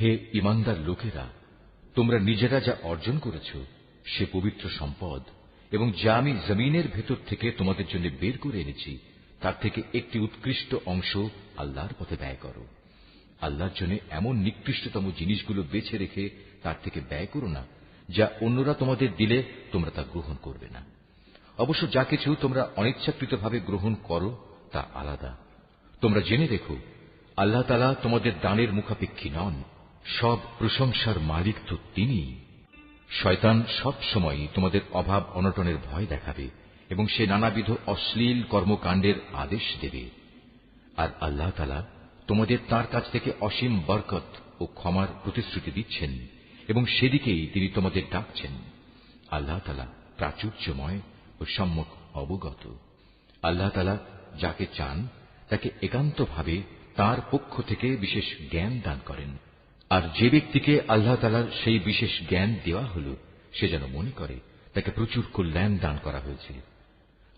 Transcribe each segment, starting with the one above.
হে ইমানদার লোকেরা, তোমরা নিজেরা যা অর্জন করেছ, সে পবিত্র সম্পদ, এবং যা আমি জমিনের ভেতর থেকে তোমাদের জন্য বের করে এনেছি, তার থেকে একটি উৎকৃষ্ট অংশ আল্লাহর পথে ব্যয় করো। আল্লাহর জন্য এমন নিকৃষ্টতম জিনিসগুলো বেছে রেখে তার থেকে ব্যয় করো না, যা অন্যরা তোমাদের দিলে তোমরা তা গ্রহণ করবে না। অবশ্য যা কিছু তোমরা অনিচ্ছাকৃতভাবে গ্রহণ করো, তা আলাদা। তোমরা জেনে রেখো, আল্লাহ তালা তোমাদের দানের মুখাপেক্ষী নন। সব প্রশংসার মালিক তো তিনি। শয়তান সব সময় তোমাদের অভাব অনটনের ভয় দেখাবে এবং সে নানাবিধ অশ্লীল কর্মকাণ্ডের আদেশ দেবে। আর আল্লাহ তালা তোমাদের তার কাছ থেকে অসীম বরকত ও ক্ষমার প্রতিশ্রুতি দিচ্ছেন এবং সেদিকেই তিনি তোমাদের ডাকছেন। আল্লাহ তালা প্রাচুর্যময় ও সম্মুখ অবগত। আল্লাহ তালা যাকে চান, তাকে একান্তভাবে তার পক্ষ থেকে বিশেষ জ্ঞান দান করেন। আর যে ব্যক্তিকে আল্লাহ তালার সেই বিশেষ জ্ঞান দেওয়া হল, সে যেন মনে করে, তাকে প্রচুর কল্যাণ দান করা হয়েছে।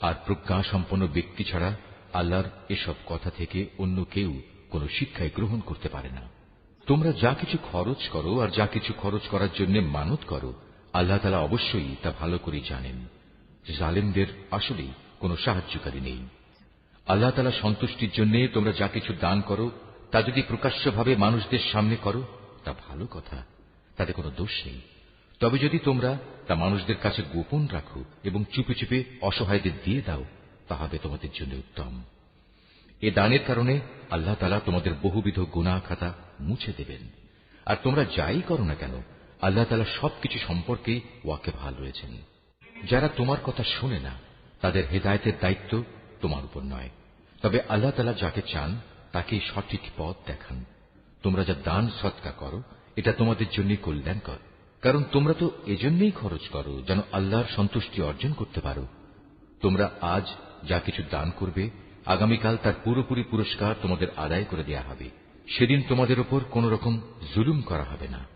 আর প্রজ্ঞা সম্পন্ন ব্যক্তি ছাড়া আল্লাহর এসব কথা থেকে অন্য কেউ কোন শিক্ষায় গ্রহণ করতে পারে না। তোমরা যা কিছু খরচ করো আর যা কিছু খরচ করার জন্য মানত করো, আল্লাহ তালা অবশ্যই তা ভালো করে জানেন। জালেমদের আসলেই কোনো সাহায্যকারী নেই। আল্লাহ তালা সন্তুষ্টির জন্য তোমরা যা কিছু দান করো তা যদি প্রকাশ্যভাবে মানুষদের সামনে করো, তা ভালো কথা, তাতে কোনো দোষ নেই। তবে যদি তোমরা তা মানুষদের কাছে গোপন রাখো এবং চুপে চুপে অসহায়দের দিয়ে দাও তা হবে তোমাদের জন্য উত্তম। এ দানের কারণে আল্লাহ তালা তোমাদের বহুবিধ গুণা খাতা মুছে দেবেন। আর তোমরা যাই করো না কেন, আল্লাহ তালা সবকিছু সম্পর্কে ওয়াকে ভালো রয়েছেন। যারা তোমার কথা শোনে না, তাদের হেদায়তের দায়িত্ব তোমার উপর নয়। তবে আল্লাহ তালা যাকে চান তাকে সঠিক পথ দেখান। তোমরা যা দান সৎকা করো, এটা তোমাদের জন্য কল্যাণকর। কারণ তোমরা তো এজন্যই খরচ করো, যেন আল্লাহর সন্তুষ্টি অর্জন করতে পারো। তোমরা আজ যা কিছু দান করবে, আগামীকাল তার পুরোপুরি পুরস্কার তোমাদের আদায় করে দেয়া হবে। সেদিন তোমাদের ওপর কোন রকম জুলুম করা হবে না।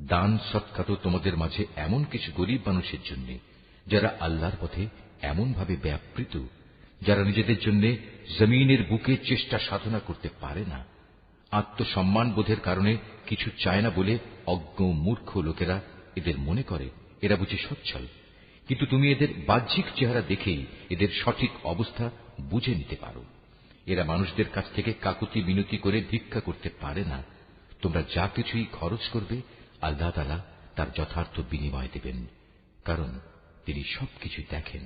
দান সৎকা তো তোমাদের মাঝে এমন কিছু গরিব মানুষের জন্য, যারা আল্লাহর পথে এমনভাবে ব্যাপৃত যারা নিজেদের জন্য জমিনের বুকে চেষ্টা সাধনা করতে পারে না, আত্মসম্মান বোধের কারণে কিছু চায় না বলে অজ্ঞ মূর্খ লোকেরা এদের মনে করে, এরা বুঝি সচ্ছল। কিন্তু তুমি এদের বাহ্যিক চেহারা দেখেই এদের সঠিক অবস্থা বুঝে নিতে পারো। এরা মানুষদের কাছ থেকে কাকুতি মিনতি করে ভিক্ষা করতে পারে না। তোমরা যা কিছুই খরচ করবে, আল্লাহ তালা তার যথার্থ বিনিময় দেবেন, কারণ তিনি সবকিছু দেখেন।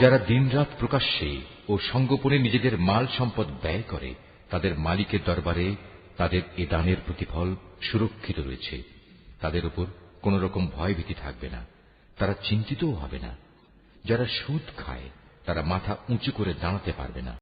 যারা দিনরাত প্রকাশ্যে ও সংগোপনে নিজেদের মাল সম্পদ ব্যয় করে, তাদের মালিকের দরবারে তাদের এ দানের প্রতিফল সুরক্ষিত রয়েছে। তাদের উপর কোন রকম ভয়ভীতি থাকবে না। তারা চিন্তিতও হবে না। যারা সুদ খায়, তারা মাথা উঁচু করে দাঁড়াতে পারবে না।